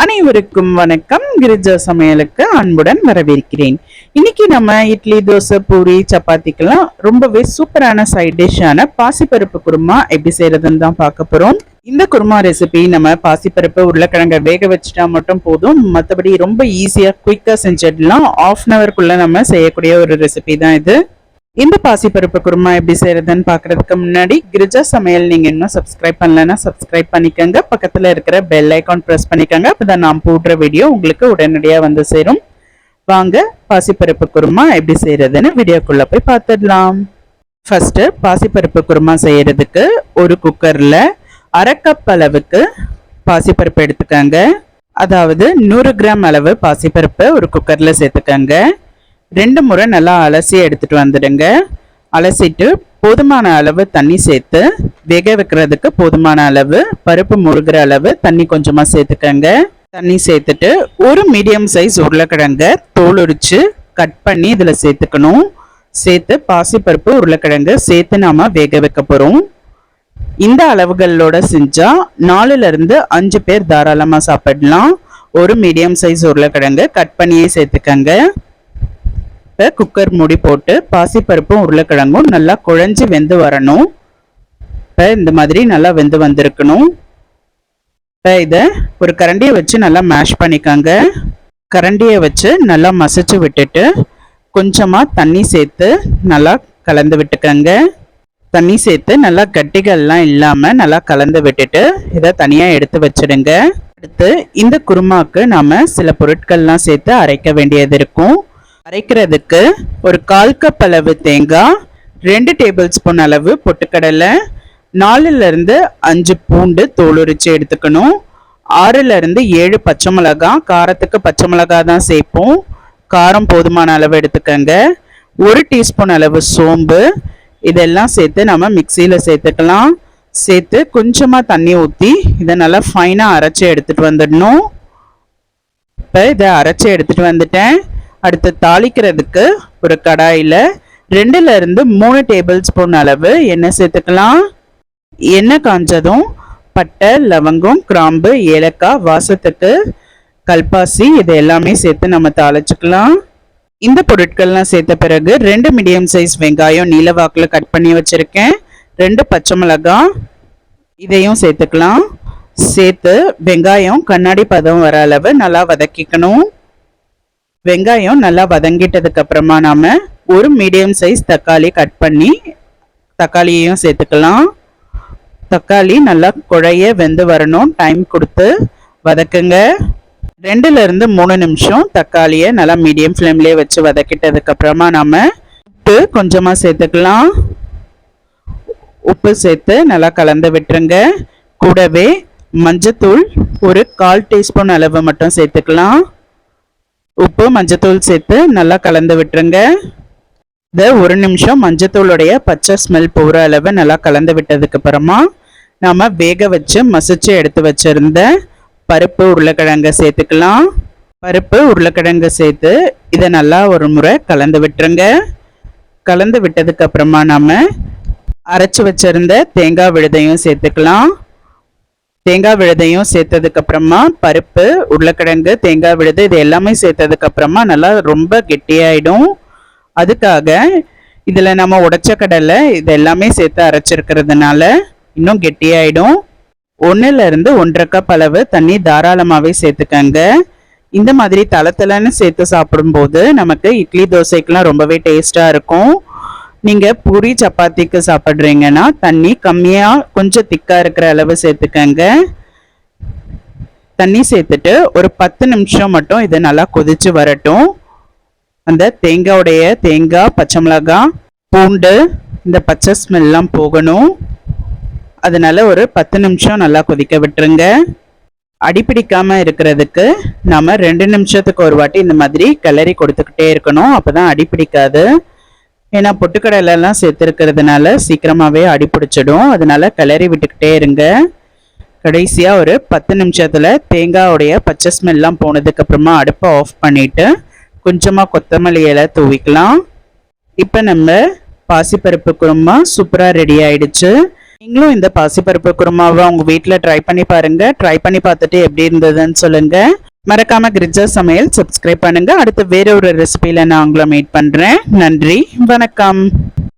அனைவருக்கும் வணக்கம். கிரிஜா சமையலுக்கு அன்புடன் வரவேற்கிறேன். இன்னைக்கு நம்ம இட்லி தோசை பூரி சப்பாத்திக்கெல்லாம் ரொம்பவே சூப்பரான சைட் டிஷ்ஷான பாசிப்பருப்பு குருமா எப்படி செய்யறதுன்னு தான் பார்க்க போறோம். இந்த குருமா ரெசிபி நம்ம பாசிப்பருப்பு உருளைக்கிழங்க வேக வச்சுட்டா மட்டும் போதும். மற்றபடி ரொம்ப ஈஸியாக குயிக்காக செஞ்சிடலாம். ஆஃப் அன் அவருக்குள்ளே நம்ம செய்யக்கூடிய ஒரு ரெசிபி தான் இது. இந்த பாசிப்பருப்பு குருமா எப்படி செய்யறதுன்னு பாக்குறதுக்கு முன்னாடி கிரிஜா சமையல் நீங்க இன்னும் சப்ஸ்கிரைப் பண்ணலன்னா சப்ஸ்கிரைப் பண்ணிக்கோங்க. பக்கத்துல இருக்கிற பெல் ஐக்கான் ப்ரெஸ் பண்ணிக்கோங்க. அப்பதான் நான் போடுற வீடியோ உங்களுக்கு உடனடியா வந்து சேரும். வாங்க பாசிப்பருப்பு குருமா எப்படி செய்யறதுன்னு வீடியோக்குள்ள போய் பார்த்துடலாம். ஃபர்ஸ்ட் பாசிப்பருப்பு குருமா செய்யறதுக்கு ஒரு குக்கர்ல அரை கப் அளவுக்கு பாசிப்பருப்பு எடுத்துக்கோங்க. அதாவது நூறு கிராம் அளவு பாசிப்பருப்பு ஒரு குக்கர்ல சேர்த்துக்கோங்க. ரெண்டு முறை நல்லா அலசி எடுத்துகிட்டு வந்துடுங்க. அலசிட்டு போதுமான அளவு தண்ணி சேர்த்து வேக வைக்கிறதுக்கு போதுமான அளவு பருப்பு முருகிற அளவு தண்ணி கொஞ்சமாக சேர்த்துக்கங்க. தண்ணி சேர்த்துட்டு ஒரு மீடியம் சைஸ் உருளைக்கிழங்க தோல் உரித்து கட் பண்ணி இதில் சேர்த்துக்கணும். சேர்த்து பாசிப்பருப்பு உருளைக்கிழங்கு சேர்த்து நாம வேக வைக்க போகிறோம் இந்த அளவுகளோட செஞ்சால் நாலுலேருந்து அஞ்சு பேர் தாராளமாக சாப்பிடலாம். ஒரு மீடியம் சைஸ் உருளைக்கிழங்கு கட் பண்ணியே சேர்த்துக்கங்க. இப்போ குக்கர் மூடி போட்டு பாசிப்பருப்பும் உருளைக்கிழங்கும் நல்லா குழஞ்சி வெந்து வரணும். இப்போ இந்த மாதிரி நல்லா வெந்து வந்திருக்கணும். இப்போ இதை ஒரு கரண்டியை வச்சு நல்லா மேஷ் பண்ணிக்கோங்க. கரண்டியை வச்சு நல்லா மசிச்சு விட்டுட்டு கொஞ்சமாக தண்ணி சேர்த்து நல்லா கலந்து விட்டுக்கோங்க. தண்ணி சேர்த்து நல்லா கட்டிகள்லாம் இல்லாமல் நல்லா கலந்து விட்டுட்டு இதை தனியாக எடுத்து வச்சிடுங்க. அடுத்து இந்த குருமாக்கு நாம் சில பொருட்கள்லாம் சேர்த்து அரைக்க வேண்டியது இருக்கும். அரைக்கிறதுக்கு ஒரு கால் கப் அளவு தேங்காய் ரெண்டு டேபிள் ஸ்பூன் அளவு பொட்டுக்கடலை நாலுலேருந்து அஞ்சு பூண்டு தோலுரிச்சு எடுத்துக்கணும். ஆறுலேருந்து ஏழு பச்சை மிளகாய் காரத்துக்கு பச்சை மிளகாய் தான் சேர்ப்போம். காரம் போதுமான அளவு எடுத்துக்கோங்க. ஒரு டீஸ்பூன் அளவு சோம்பு. இதெல்லாம் சேர்த்து நம்ம மிக்சியில் சேர்த்துக்கலாம். சேர்த்து கொஞ்சமாக தண்ணி ஊற்றி இதை நல்லா ஃபைனாக அரைச்சி எடுத்துகிட்டு வந்துடணும். இப்போ இதை அரைச்சி எடுத்துகிட்டு வந்துட்டேன். அடுத்து தாளிக்கிறதுக்கு ஒரு கடாயில் ரெண்டுல இருந்து மூணு டேபிள் ஸ்பூன் அளவு எண்ணெய் சேர்த்துக்கலாம். எண்ணெய் காஞ்சதும் பட்டை லவங்கம் கிராம்பு ஏலக்காய் வாசத்துக்கு கல்பாசி இது எல்லாமே சேர்த்து நம்ம தாளிச்சுக்கலாம். இந்த பொருட்கள்லாம் சேர்த்த பிறகு ரெண்டு மீடியம் சைஸ் வெங்காயம் நீலவாக்கில் கட் பண்ணி வச்சுருக்கேன். ரெண்டு பச்சை மிளகாய் இதையும் சேர்த்துக்கலாம். சேர்த்து வெங்காயம் கண்ணாடி பதம் வர அளவு நல்லா வதக்கிக்கணும். வெங்காயம் நல்லா வதங்கிட்டதுக்கு அப்புறமா நாம ஒரு மீடியம் சைஸ் தக்காளி கட் பண்ணி தக்காளியையும் சேர்த்துக்கலாம். தக்காளி நல்லா குழைய வெந்து வரணும். டைம் கொடுத்து வதக்குங்க. ரெண்டுல இருந்து மூணு நிமிஷம் தக்காளியை நல்லா மீடியம் ஃப்ளேம்லேயே வச்சு வதக்கிட்டதுக்கு அப்புறமா நாம உப்பு கொஞ்சமா சேர்த்துக்கலாம். உப்பு சேர்த்து நல்லா கலந்து விட்டுருங்க. கூடவே மஞ்சத்தூள் ஒரு கால் டீஸ்பூன் அளவு மட்டும் சேர்த்துக்கலாம். உப்பு மஞ்சத்தூள் சேர்த்து நல்லா கலந்து விட்டுருங்க. இதை ஒரு நிமிஷம் மஞ்சத்தூளுடைய பச்சை ஸ்மெல் போகிற அளவு நல்லா கலந்து விட்டதுக்கு அப்புறமா நாம் வேக வச்சு மசிச்சு எடுத்து வச்சிருந்த பருப்பு உருளைக்கிழங்கு சேர்த்துக்கலாம். பருப்பு உருளைக்கிழங்கு சேர்த்து இதை நல்லா ஒரு முறை கலந்து விட்டுருங்க. கலந்து விட்டதுக்கு அப்புறமா நாம் அரைச்சி வச்சிருந்த தேங்காய் விழுதையும் சேர்த்துக்கலாம். தேங்காய் விழுதையும் சேர்த்ததுக்கு அப்புறமா பருப்பு உருளைக்கிழங்கு தேங்காய் விழுது இது எல்லாமே சேர்த்ததுக்கு அப்புறமா நல்லா ரொம்ப கெட்டியாயிடும். அதுக்காக இதில் நம்ம உடைச்ச கடலை இது எல்லாமே சேர்த்து அரைச்சிருக்கிறதுனால இன்னும் கெட்டியாயிடும். ஒன்றுலேருந்து ஒன்றரை கப் அளவு தண்ணி தாராளமாகவே சேர்த்துக்கங்க. இந்த மாதிரி தளத்தலன்னு சேர்த்து சாப்பிடும்போது நமக்கு இட்லி தோசைக்கெலாம் ரொம்பவே டேஸ்ட்டாக இருக்கும். நீங்கள் பூரி சப்பாத்திக்கு சாப்பிட்றீங்கன்னா தண்ணி கம்மியாக கொஞ்சம் திக்காக இருக்கிற அளவு சேர்த்துக்கங்க. தண்ணி சேர்த்துட்டு ஒரு பத்து நிமிஷம் மட்டும் இது நல்லா கொதிச்சு வரட்டும். அந்த தேங்காவுடைய தேங்காய் பச்சை மிளகாய் பூண்டு இந்த பச்சை ஸ்மெல்லாம் போகணும். அதனால ஒரு பத்து நிமிஷம் நல்லா கொதிக்க விட்டுருங்க. அடிப்பிடிக்காமல் இருக்கிறதுக்கு நம்ம ரெண்டு நிமிஷத்துக்கு ஒரு வாட்டி இந்த மாதிரி கிளறி கொடுத்துக்கிட்டே இருக்கணும். அப்போ தான் அடிப்பிடிக்காது ஏன்னா பொட்டுக்கடலைலாம் சேர்த்துருக்கிறதுனால சீக்கிரமாவே அடிப்பிடிச்சிடும் அதனால கிளறி விட்டுக்கிட்டே இருங்க. கடைசியாக ஒரு பத்து நிமிஷத்தில் தேங்காவுடைய பச்சை ஸ்மெல்லாம் போனதுக்கப்புறமா அடுப்பை ஆஃப் பண்ணிவிட்டு கொஞ்சமாக கொத்தமல்லி இலை தூவிக்கலாம். இப்போ நம்ம பாசிப்பருப்பு குருமா சூப்பராக ரெடி ஆயிடுச்சு. நீங்களும் இந்த பாசிப்பருப்பு குருமாவை உங்கள் வீட்டில் ட்ரை பண்ணி பாருங்கள் ட்ரை பண்ணி பார்த்துட்டு எப்படி இருந்ததுன்னு சொல்லுங்கள் மறக்காம கிரிஜா சமையல் சப்ஸ்கிரைப் பண்ணுங்க. அடுத்து வேற ஒரு ரெசிபியில நான் உங்களை மீட் பண்றேன். நன்றி. வணக்கம்.